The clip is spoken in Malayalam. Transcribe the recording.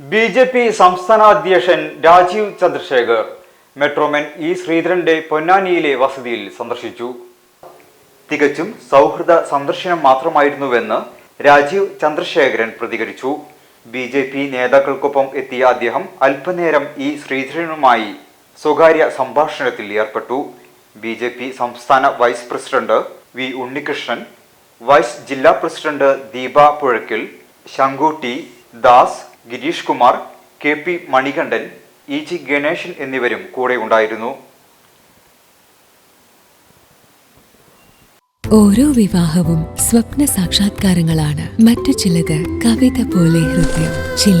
ബി ജെ പി സംസ്ഥാന അധ്യക്ഷൻ രാജീവ് ചന്ദ്രശേഖർ മെട്രോമൻ ഇ ശ്രീധരന്റെ പൊന്നാനിയിലെ വസതിയിൽ സന്ദർശിച്ചു. തികച്ചും സൗഹൃദ സന്ദർശനം മാത്രമായിരുന്നുവെന്ന് രാജീവ് ചന്ദ്രശേഖരൻ പ്രതികരിച്ചു. ബി ജെ പി നേതാക്കൾക്കൊപ്പം എത്തിയ അദ്ദേഹം അല്പനേരം ഇ ശ്രീധരനുമായി സ്വകാര്യ സംഭാഷണത്തിൽ ഏർപ്പെട്ടു. ബി ജെ പി സംസ്ഥാന vice president V Unnikrishnan vice ജില്ലാ president Deepa Puzhakkil Shankutty Das Girish Kumar K P Manikandan E G Ganeshan എന്നിവരും കൂടെ ഉണ്ടായിരുന്നു. ഓരോ വിവാഹവും സ്വപ്ന സാക്ഷാത്കാരങ്ങളാണ്. മറ്റു ചിലത് കവിത പോലെ ഹൃദയം. ചില